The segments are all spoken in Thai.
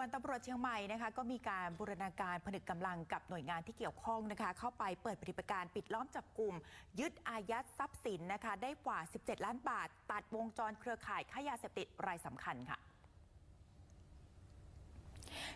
วนตำรวจเชียงใหม่นะคะก็มีการบูรณาการผนึกกำลังกับหน่วยงานที่เกี่ยวข้องนะคะเข้าไปเปิดปฏิบัติการปิดล้อมจับกลุ่ม ยึดอายัดทรัพย์สินนะคะได้กว่า 17 ล้านบาท ตัดวงจรเครือข่ายค้ายาเสพติดรายสำคัญค่ะ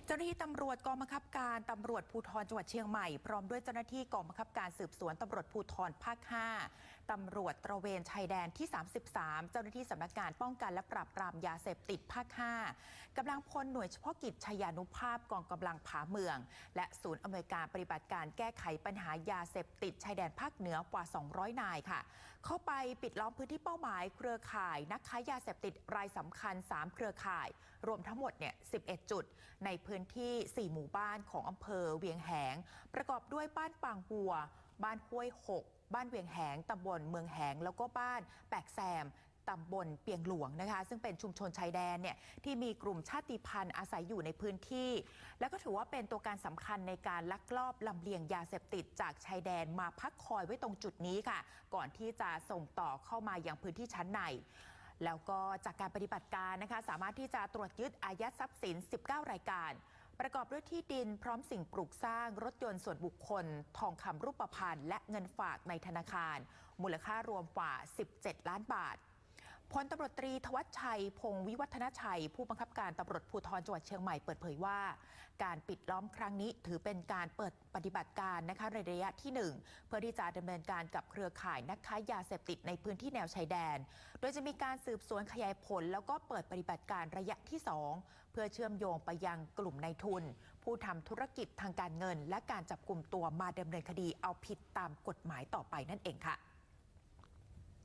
เจ้าหน้าที่ตำรวจกองบังคับการตำรวจภูธรจังหวัดเชียงใหม่ พร้อมด้วยเจ้าหน้าที่กองบังคับการสืบสวนตำรวจภูธรภาค 5 ตำรวจตระเวนชายแดนที่ 33 เจ้าหน้าที่สำนักงานป้องกันและปราบปรามยาเสพติดภาค 5กำลังพลหน่วยเฉพาะกิจชายานุภาพกองกำลังผาเมือง และศูนย์อำนวยการปฏิบัติการแก้ไขปัญหายาเสพติดชายแดนภาคเหนือกว่า 200 นายค่ะ เข้าไปปิดล้อมพื้นที่เป้าหมาย เครือข่ายนักค้ายาเสพติดรายสำคัญ 3 เครือข่าย รวมทั้งหมดเนี่ย11 จุดในพื้นที่ 4 หมู่บ้านของอำเภอเวียงแหง ประกอบด้วยบ้านปางบัว บ้านห้วยหก บ้านเวียงแหงตำบลเมืองแหง แล้วก็บ้านแปกแซมตำบลเปียงหลวงนะคะ ซึ่งเป็นชุมชนชายแดนเนี่ยที่มีกลุ่มชาติพันธุ์อาศัยอยู่ในพื้นที่ แล้วก็ถือว่าเป็นตัวการสำคัญในการลักลอบลำเลียงยาเสพติดจากชายแดนมาพักคอยไว้ตรงจุดนี้ค่ะ ก่อนที่จะส่งต่อเข้ามายังพื้นที่ชั้นใน แล้วก็จากการปฏิบัติการนะคะ สามารถที่จะตรวจยึดอายัดทรัพย์สิน 19 รายการ ประกอบด้วยที่ดินพร้อมสิ่งปลูกสร้างรถยนต์ส่วนบุคคล ทองคำรูปพรรณและเงินฝากในธนาคาร มูลค่ารวมกว่า 17 ล้านบาท พลตำรวจตรีทวัชชัย พงศ์วิวัฒนชัย ผู้บังคับการตำรวจภูธรจังหวัดเชียงใหม่เปิดเผยว่า การปิดล้อมครั้งนี้ถือเป็นการเปิดปฏิบัติการนะคะในระยะที่ 1 เพื่อที่จะดำเนินการกับเครือข่ายนักค้ายาเสพติดในพื้นที่แนวชายแดน โดยจะมีการสืบสวนขยายผล แล้วก็เปิดปฏิบัติการระยะที่ 2 เพื่อเชื่อมโยงไปยังกลุ่มนายทุน ผู้ทำธุรกิจทางการเงิน และการจับกลุ่มตัวมาดำเนินคดีเอาผิดตามกฎหมายต่อไปนั่นเองค่ะ